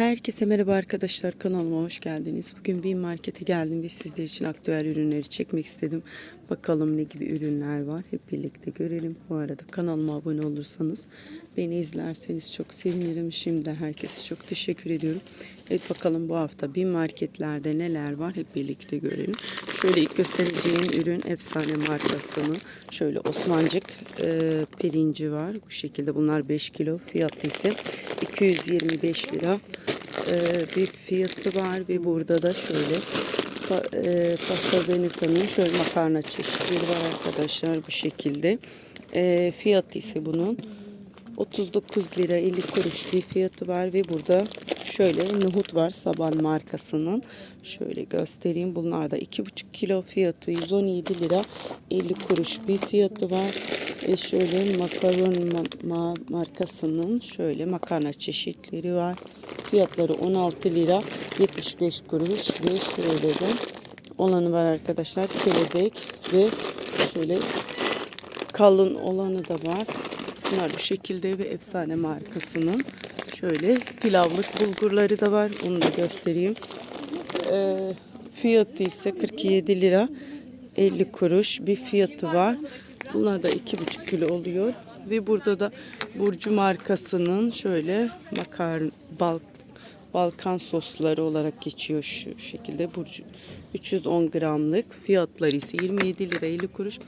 Herkese merhaba arkadaşlar kanalıma hoş geldiniz. Bugün bir markete geldim ve sizler için aktüel ürünleri çekmek istedim. Bakalım ne gibi ürünler var hep birlikte görelim. Bu arada kanalıma abone olursanız beni izlerseniz çok sevinirim. Şimdi herkese çok teşekkür ediyorum. Evet bakalım bu hafta bir marketlerde neler var hep birlikte görelim. Şöyle ilk göstereceğim ürün efsane markasının şöyle Osmancık e, pirinci var. Bu şekilde bunlar 5 kilo fiyatı ise 225 lira bir fiyatı var ve burada da şöyle e, pasta Beneta'nın şöyle makarna çeşitleri var arkadaşlar bu şekilde. E, fiyatı ise bunun 39 lira 50 kuruş bir fiyatı var ve burada şöyle nohut var Saban markasının. Şöyle göstereyim. Bunlar da 2,5 kilo fiyatı 117 lira 50 kuruş bir fiyatı var. E şöyle makaron ma- ma- markasının şöyle makarna çeşitleri var. Fiyatları 16 lira 75 kuruş ve şöyle de olanı var arkadaşlar. Kelebek ve şöyle kalın olanı da var. Bunlar bu şekilde ve efsane markasının şöyle pilavlık bulgurları da var. Onu da göstereyim. Ee, fiyatı ise 47 lira 50 kuruş bir fiyatı var. Bunlar da 2,5 kilo oluyor. Ve burada da Burcu markasının şöyle makarna bal, Balkan sosları olarak geçiyor şu şekilde. Burcu 310 gramlık fiyatları ise 27 lira 50 kuruş.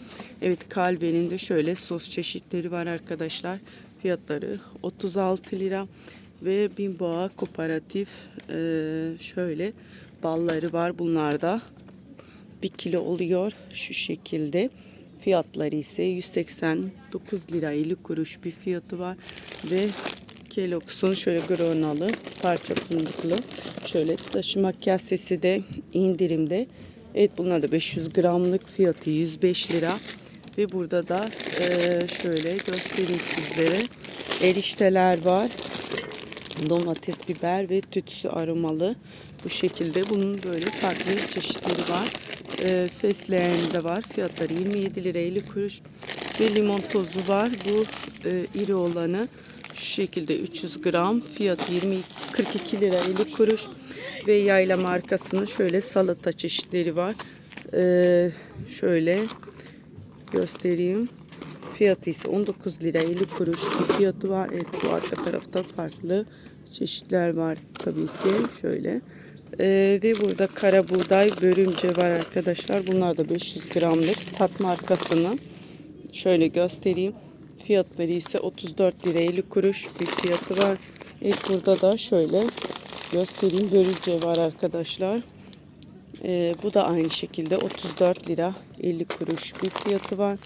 Evet Kalbe'nin de şöyle sos çeşitleri var arkadaşlar. Fiyatları 36 lira ve Bimboğa kooperatif e, şöyle balları var. Bunlar da 1 kilo oluyor şu şekilde. Fiyatları ise 189 lira 50 kuruş bir fiyatı var ve Kellogg's'un şöyle granola parça fındıklı şöyle taşıma kasesi de indirimde. Evet bunlar da 500 gramlık fiyatı 105 lira ve burada da e, şöyle göstereyim sizlere erişteler var domates, biber ve tütsü aromalı bu şekilde. Bunun böyle farklı çeşitleri var. E, fesleğen de var. Fiyatları 27 lira 50 kuruş. Ve limon tozu var. Bu e, iri olanı şu şekilde 300 gram. Fiyatı 20 42 lira 50 kuruş. Ve yayla markasının şöyle salata çeşitleri var. E, şöyle göstereyim. Fiyatı ise 19 lira 50 kuruş fiyatı var. Evet bu arka tarafta farklı çeşitler var tabii ki. Şöyle. Ee, ve burada kara buğday börümce var arkadaşlar. Bunlar da 500 gramlık tat markasının. Şöyle göstereyim. Fiyatları ise 34 lira 50 kuruş bir fiyatı var. Evet burada da şöyle göstereyim. Börülce var arkadaşlar. Ee, bu da aynı şekilde 34 lira 50 kuruş bir fiyatı var.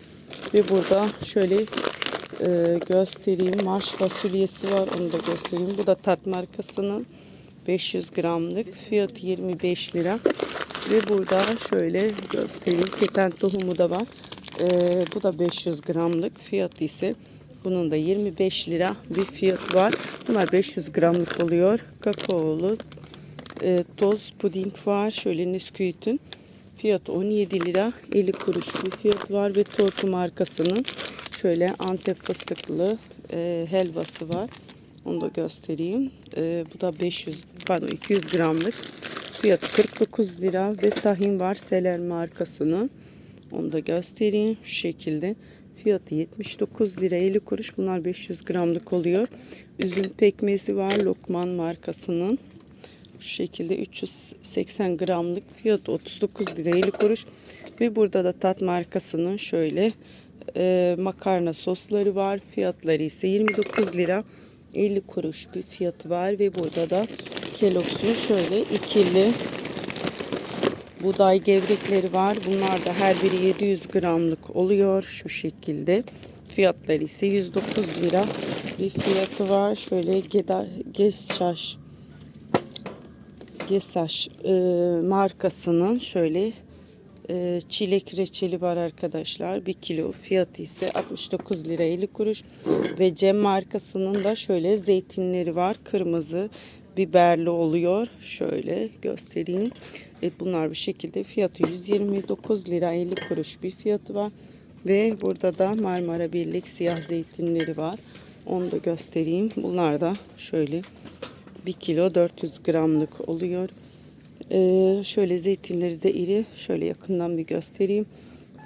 Ve burada şöyle e, göstereyim. Marş fasulyesi var. Onu da göstereyim. Bu da tat markasının 500 gramlık. Fiyatı 25 lira. Ve burada şöyle göstereyim. Keten tohumu da var. E, bu da 500 gramlık. Fiyatı ise bunun da 25 lira bir fiyat var. Bunlar 500 gramlık oluyor. Kakaolu e, toz puding var. Şöyle Nesquik'in fiyatı 17 lira 50 kuruş bir fiyat var ve Torku markasının şöyle Antep fıstıklı e, helvası var. Onu da göstereyim. E, bu da 500 pardon 200 gramlık. Fiyatı 49 lira ve tahin var Seler markasının. Onu da göstereyim şu şekilde. Fiyatı 79 lira 50 kuruş. Bunlar 500 gramlık oluyor. Üzüm pekmezi var Lokman markasının. Şu şekilde 380 gramlık fiyatı 39 lira 50 kuruş. Ve burada da tat markasının şöyle e, makarna sosları var. Fiyatları ise 29 lira 50 kuruş bir fiyatı var. Ve burada da Kellogg's'un şöyle ikili buğday gevrekleri var. Bunlar da her biri 700 gramlık oluyor şu şekilde. Fiyatları ise 109 lira bir fiyatı var. Şöyle Geda, Gesaş Gesaş e, markasının şöyle e, çilek reçeli var arkadaşlar. 1 kilo fiyatı ise 69 lira 50 kuruş. Ve Cem markasının da şöyle zeytinleri var. Kırmızı biberli oluyor. Şöyle göstereyim. Evet bunlar bu şekilde fiyatı 129 lira 50 kuruş bir fiyatı var. Ve burada da Marmara Birlik siyah zeytinleri var. Onu da göstereyim. Bunlar da şöyle 1 kilo 400 gramlık oluyor. Ee, şöyle zeytinleri de iri. Şöyle yakından bir göstereyim.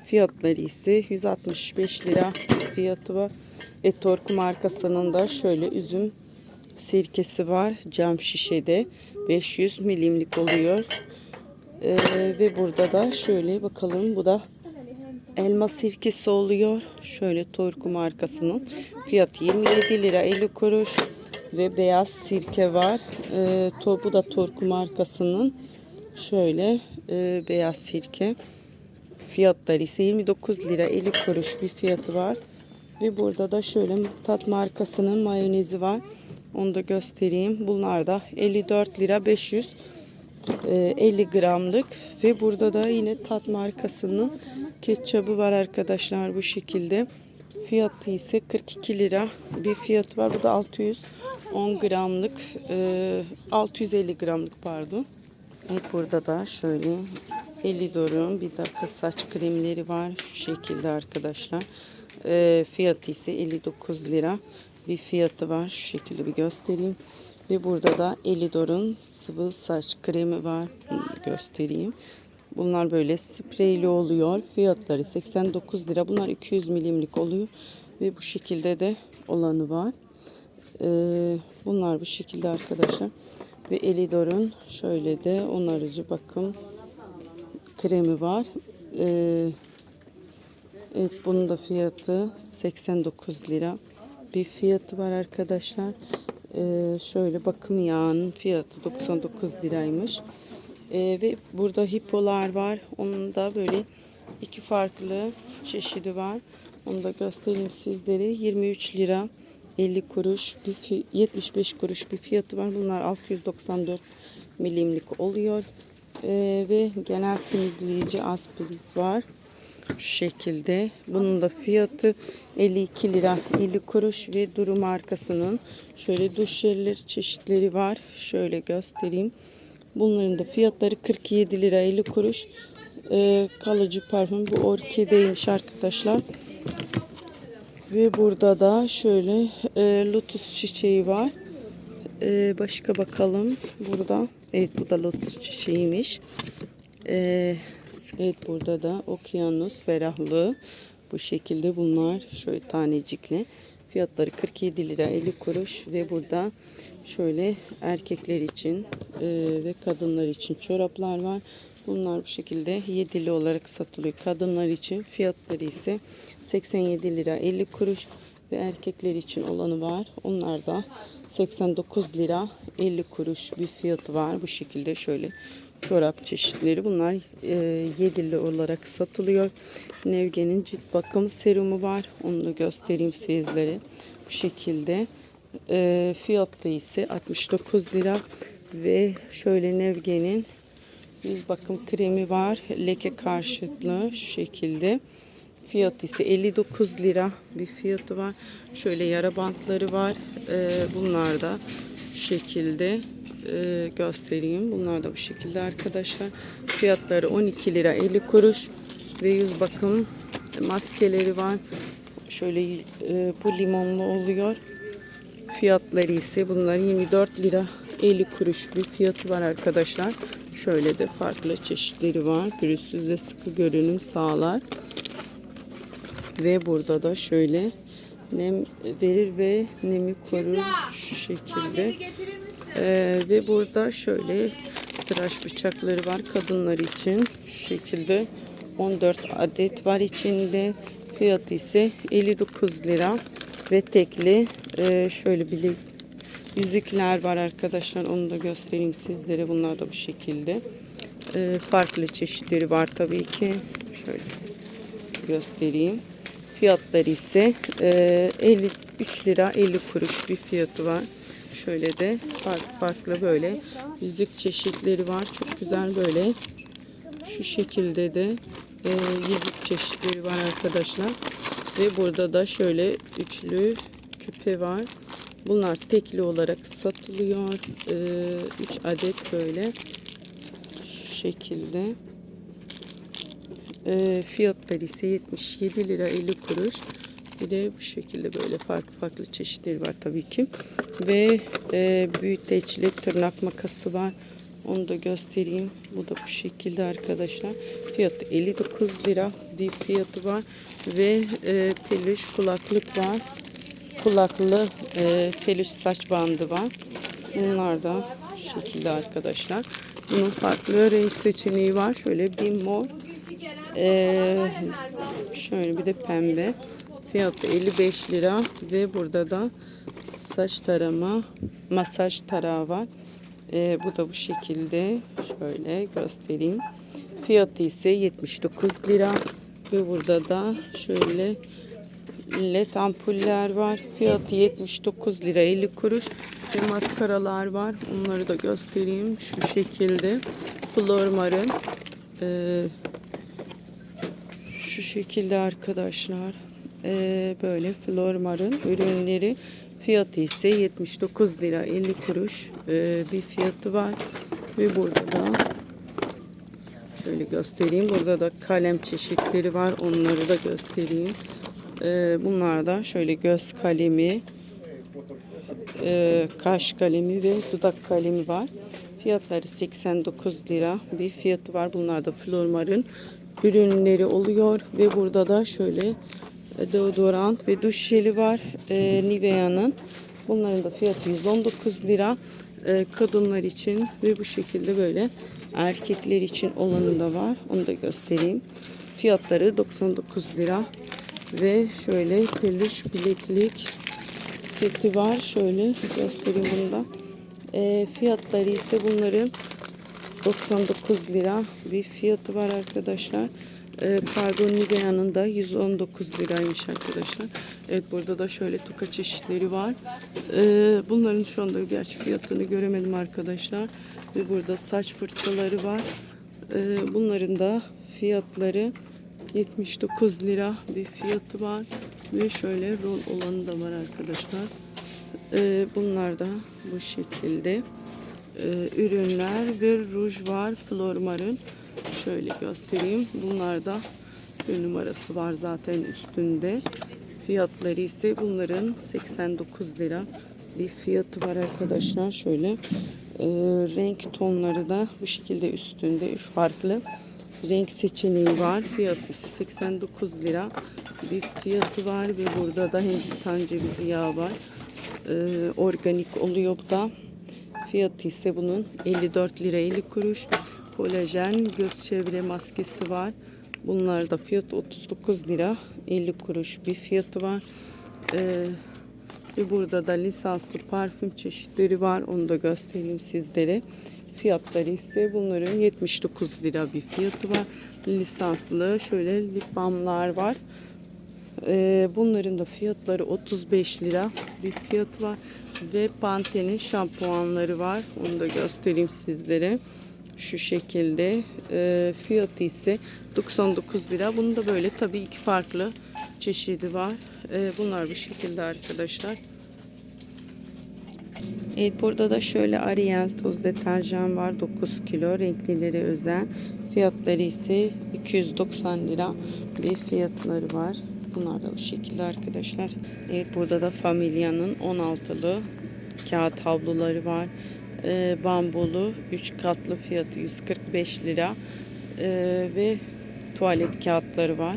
Fiyatları ise 165 lira fiyatı var. Etork markasının da şöyle üzüm sirkesi var. Cam şişede 500 milimlik oluyor. Ee, ve burada da şöyle bakalım bu da elma sirkesi oluyor. Şöyle Torku markasının fiyatı 27 lira 50 kuruş ve beyaz sirke var. Ee, to, bu da Torku markasının şöyle e, beyaz sirke. Fiyatları ise 29 lira 50 kuruş bir fiyatı var. Ve burada da şöyle tat markasının mayonezi var. Onu da göstereyim. Bunlar da 54 lira 500 e, 50 gramlık ve burada da yine tat markasının ketçabı var arkadaşlar bu şekilde. Fiyatı ise 42 lira bir fiyat var. Bu da 610 gramlık, e, 650 gramlık pardon. Burada da şöyle 50 dorun bir dakika saç kremleri var şu şekilde arkadaşlar. E, fiyatı ise 59 lira bir fiyatı var. Şu şekilde bir göstereyim. Ve burada da Elidor'un sıvı saç kremi var. Göstereyim. Bunlar böyle spreyli oluyor. Fiyatları 89 lira. Bunlar 200 milimlik oluyor. Ve bu şekilde de olanı var. Ee, bunlar bu şekilde arkadaşlar. Ve Elidor'un şöyle de onarıcı bakım kremi var. Ee, evet bunun da fiyatı 89 lira. Bir fiyatı var arkadaşlar. Ee, şöyle bakım yağının fiyatı 99 liraymış. Ee, ve burada hipolar var. Onun da böyle iki farklı çeşidi var. Onu da göstereyim sizlere. 23 lira 50 kuruş, bir fi- 75 kuruş bir fiyatı var. Bunlar 694 milimlik oluyor. Ee, ve genel temizleyici aspiris var. Şekilde. Bunun da fiyatı 52 lira 50 kuruş ve Duru markasının şöyle duş jelleri çeşitleri var. Şöyle göstereyim. Bunların da fiyatları 47 lira 50 kuruş. Ee, kalıcı parfüm bu orkideymiş arkadaşlar. Ve burada da şöyle e, lotus çiçeği var. Ee, başka bakalım burada. Evet bu da lotus çiçeğiymiş. Ee, evet burada da okyanus ferahlığı. Bu şekilde bunlar şöyle tanecikli. Fiyatları 47 lira 50 kuruş ve burada şöyle erkekler için e, ve kadınlar için çoraplar var. Bunlar bu şekilde yedili olarak satılıyor. Kadınlar için fiyatları ise 87 lira 50 kuruş ve erkekler için olanı var. Onlar da 89 lira 50 kuruş bir fiyatı var. Bu şekilde şöyle çorap çeşitleri. Bunlar e, yedili olarak satılıyor. Nevge'nin cilt bakım serumu var. Onu da göstereyim sizlere. Bu şekilde. E, fiyatı ise 69 lira ve şöyle Nevge'nin yüz bakım kremi var. Leke karşıtlı şu şekilde. Fiyatı ise 59 lira bir fiyatı var. Şöyle yara bantları var. Ee, bunlar da şekilde e, göstereyim. Bunlar da bu şekilde arkadaşlar. Fiyatları 12 lira 50 kuruş ve yüz bakım maskeleri var. Şöyle e, bu limonlu oluyor. Fiyatları ise bunların 24 lira 50 kuruş bir fiyatı var arkadaşlar. Şöyle de farklı çeşitleri var. Pürüzsüz ve sıkı görünüm sağlar. Ve burada da şöyle nem verir ve nemi korur şu şekilde. Ee, ve burada şöyle tıraş bıçakları var kadınlar için. Şu şekilde 14 adet var içinde. Fiyatı ise 59 lira ve tekli e, şöyle bilek yüzükler var arkadaşlar. Onu da göstereyim sizlere. Bunlar da bu şekilde. E, farklı çeşitleri var tabii ki. Şöyle göstereyim. Fiyatları ise e, 53 lira 50 kuruş bir fiyatı var. Şöyle de farklı böyle yüzük çeşitleri var. Çok güzel böyle. Şu şekilde de e, yüzük çeşitleri var arkadaşlar. Ve burada da şöyle üçlü küpe var. Bunlar tekli olarak satılıyor. 3 adet böyle şu şekilde. E, fiyatları ise 77 lira 50 kuruş. Bir de bu şekilde böyle farklı farklı çeşitleri var tabii ki. Ve e, büyüteçli tırnak makası var. Onu da göstereyim. Bu da bu şekilde arkadaşlar. Fiyatı 59 lira. Dip fiyatı var. Ve e, peluş kulaklık var. Kulaklı e, peluş saç bandı var. Bunlar da şu şekilde arkadaşlar. Bunun farklı renk seçeneği var. Şöyle bir mor. e, şöyle bir de pembe. Fiyatı 55 lira ve burada da saç tarama, masaj tarağı var. Ee, bu da bu şekilde. Şöyle göstereyim. Fiyatı ise 79 lira. Ve burada da şöyle led ampuller var. Fiyatı 79 lira 50 kuruş. Ve maskaralar var. Onları da göstereyim. Şu şekilde. Flormar'ın ee, şu şekilde arkadaşlar. Ee, böyle Flormar'ın ürünleri fiyatı ise 79 lira 50 kuruş ee, bir fiyatı var. Ve burada da şöyle göstereyim. Burada da kalem çeşitleri var. Onları da göstereyim. Ee, bunlar da şöyle göz kalemi, e, kaş kalemi ve dudak kalemi var. Fiyatları 89 lira bir fiyatı var. Bunlar da Flormar'ın ürünleri oluyor ve burada da şöyle e, deodorant ve duş jeli var e, Nivea'nın. Bunların da fiyatı 119 lira e, kadınlar için ve bu şekilde böyle erkekler için olanı da var. Onu da göstereyim. Fiyatları 99 lira ve şöyle peluş bileklik seti var. Şöyle göstereyim bunu da. E, fiyatları ise bunların 99 lira bir fiyatı var arkadaşlar. E, pardon Nivea'nın da 119 liraymış arkadaşlar. Evet burada da şöyle toka çeşitleri var. E, bunların şu anda gerçi fiyatını göremedim arkadaşlar. Ve burada saç fırçaları var. E, bunların da fiyatları 79 lira bir fiyatı var. Ve şöyle rol olanı da var arkadaşlar. Ee, bunlar da bu şekilde ee, ürünler ve ruj var Flormar'ın. Şöyle göstereyim. Bunlar da bir numarası var zaten üstünde. Fiyatları ise bunların 89 lira bir fiyatı var arkadaşlar. Şöyle ee, renk tonları da bu şekilde üstünde. Üç farklı renk seçeneği var. Fiyatı ise 89 lira bir fiyatı var ve burada da Hindistan cevizi yağı var. Ee, organik oluyor bu da. Fiyatı ise bunun 54 lira 50 kuruş. Kolajen göz çevre maskesi var. Bunlar da fiyatı 39 lira 50 kuruş bir fiyatı var. Ee, ve burada da lisanslı parfüm çeşitleri var. Onu da göstereyim sizlere. Fiyatları ise bunların 79 lira bir fiyatı var. Lisanslı şöyle lip balmlar var. Ee, bunların da fiyatları 35 lira bir fiyatı var. Ve Pantene'in şampuanları var. Onu da göstereyim sizlere. Şu şekilde. Ee, fiyatı ise 99 lira. Bunun da böyle tabii iki farklı çeşidi var. Ee, bunlar bu şekilde arkadaşlar. Evet burada da şöyle Ariel toz deterjan var 9 kilo renklileri özel fiyatları ise 290 lira bir fiyatları var bunlar da bu şekilde arkadaşlar evet burada da Familya'nın 16'lı kağıt havluları var ee, bambulu 3 katlı fiyatı 145 lira Ee, ve tuvalet kağıtları var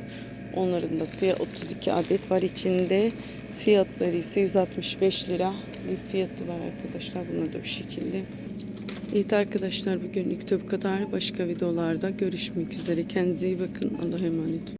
onların da fiyat 32 adet var içinde Fiyatları ise 165 lira bir fiyatı var arkadaşlar. Bunlar da bu şekilde. Evet arkadaşlar bugünlük de bu kadar. Başka videolarda görüşmek üzere. Kendinize iyi bakın. Allah'a emanet.